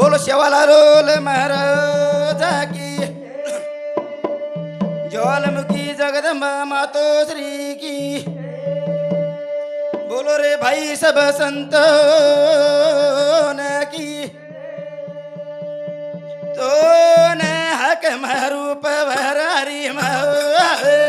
बोल शेवाला रोल महाराज की। ज्वालमुखी जगदंबा मातो श्री की। बोलो रे भाई सब संत की। तो न हक महरूप भरारी महा।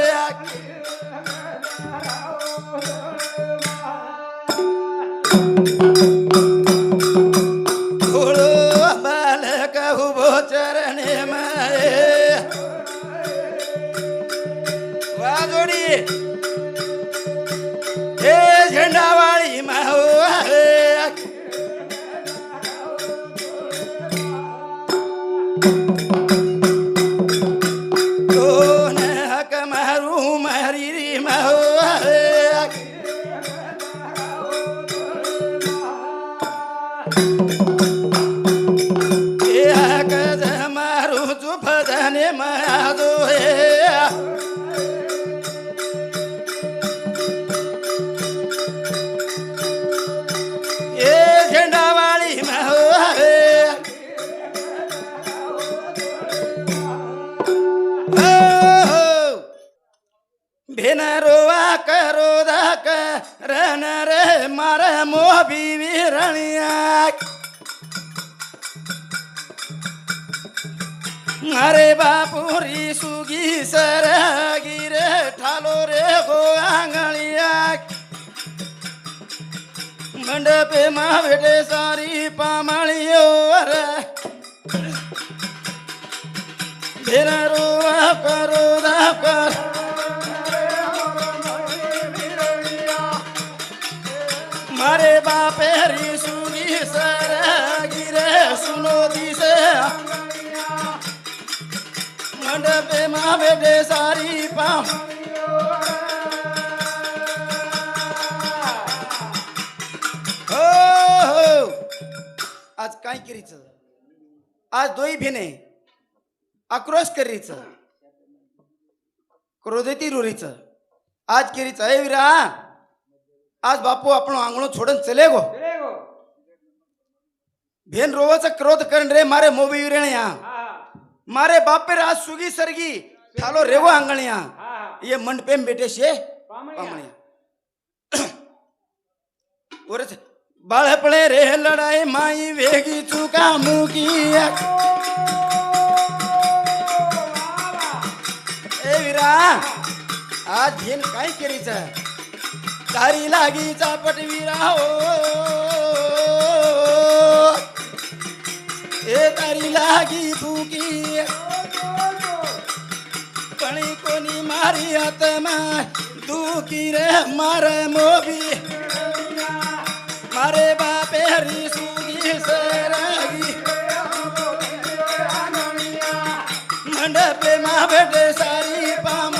रन रे मार मोबी विरणिया अरे बापुरी सुगी सरगी रे ठालो रे गो आंगळिया मंडपे मा भेटे सारी पामाळियो रे भेनरो करो दाकर मारे बापे हरी सुनी सरगी रे सुनो दिसे मंडपे मा भेटे सारी पाम हो हो। आज काय करीच? आज दोई भेने। आक्रोश करीच। क्रोधती रुरीच। आज केरीच अय विरा। आज बापू आपण आंगणो छोडून चले गो भेन रोवाचा क्रोध करण रे मारे मोबी विरणया मारे बापे आज सुगी सरगी ठालो रेवो आंगणिया ये मंडपेम बेटे शे बाळपणे रे लढाई माई वेगी चुका मुकी ए विरा आज घेन काय केलीच तारी लागीचा पटवीरा हो ए तारी लागी फुकी. कणी कोणी मारी आत्मा दुखी रे मार मोबी मारे बापे हरी सुगी सरागी मंडपे मा भेटे सारी पामणी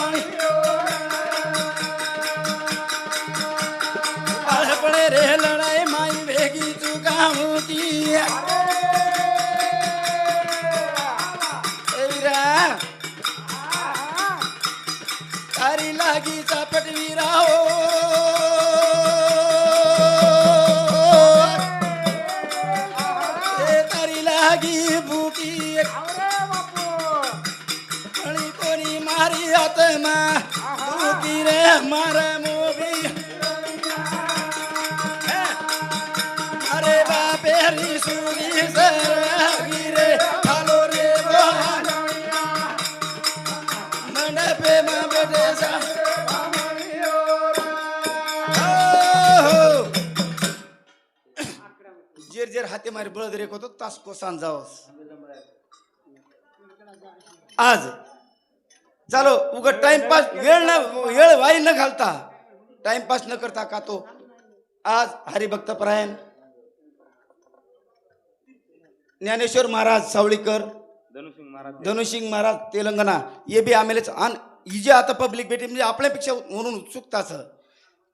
तारी लागी चापटवीरा हो ए कोणी मारी आत्मा बुकी रे जेर जेर हाते मारी बळद रेक होतो तास कोसान जावस. आज. चालो उघड टाइमपास वेळ न वेळ वाई न घालता. टाइमपास न करता का तो? आज हरिभक्त परायण. ज्ञानेश्वर महाराज सावळीकर. धनुसिंग महाराज तेलंगणा. ये बी आम्हालाच. आणि ही जी आता पब्लिक भेटी म्हणजे आपल्यापेक्षा म्हणून उत्सुकता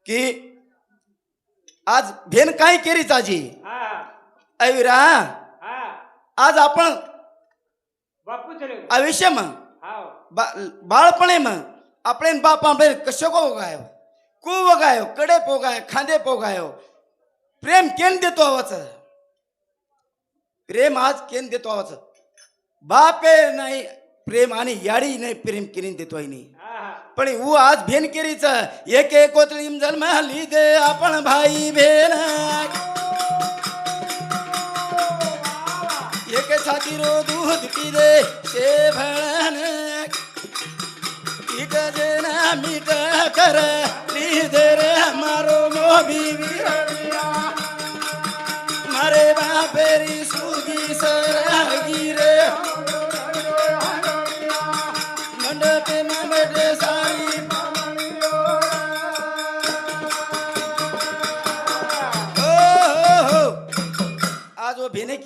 की आज भेन काय केली ताजी? अविरा आज आपण आयुष्य म बाळपण आहे मग? आपले बाप आपले कशो को उगायो को उगायो कडे पोगायो खांदे पोगायो प्रेम केन देतो आवाच? प्रेम आज केन देतो आवाच? बापे नाही प्रेम आणि याडी नाही प्रेम केलीन देतो आईनी. पण ऊ आज भेन केरीच एक एक जन्म दे आपण भाई भेन. एक छातीरो दूध पी दे शे भळन. ईट जेना कर लीधे रे मारो मोबी वीरलिया मारे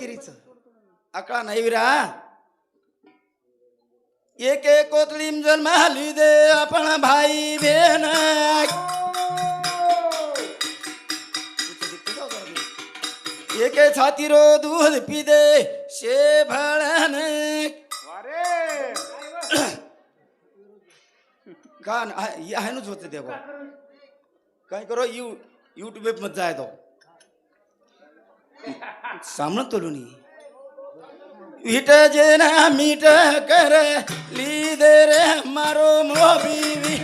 किरीच. अकळा नाही विरा. एक कोतळीम जन्माली दे आपण भाई भेन एक छातीरो दूध पी दे शे भळन. का आहे नच होते देवा काय करो यू युट्यूबमध्ये जाय तो. සමතුළුණි විටජන මිට කර ලීදෙර මරු මොබිවි.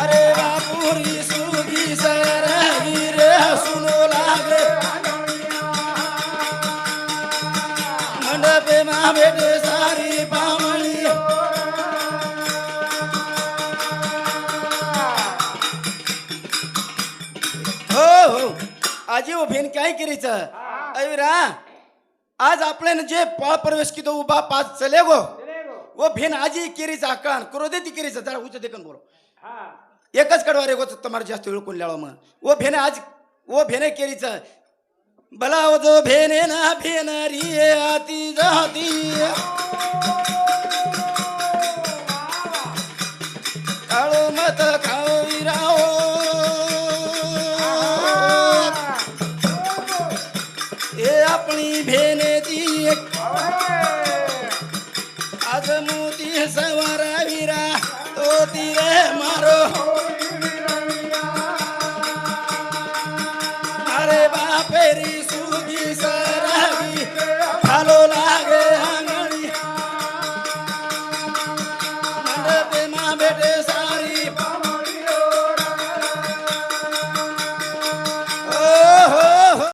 අරේවා පුරි සුගි සර විර සුනෝලාග මණ්ඩපේ මා බෙඩේ हो भेन काय करायचं अविरा आज पळ प्रवेश कितो उभा पाच चले गो. चले गो. वो भेन आजी केरीचा आकान करो दे ती केरीचं जरा उच देखन बोलो. हा. एकच कडवा रे गोच तुम्हाला जास्त वेळ कोण लावा मग वो भेने आज वो भेने केरीचं. भला वो जो भेने ना भेन री आती जाती. काळो मत खाओ हे आपली भेने ती आज मोती सवारा विरा तो तिरे मारो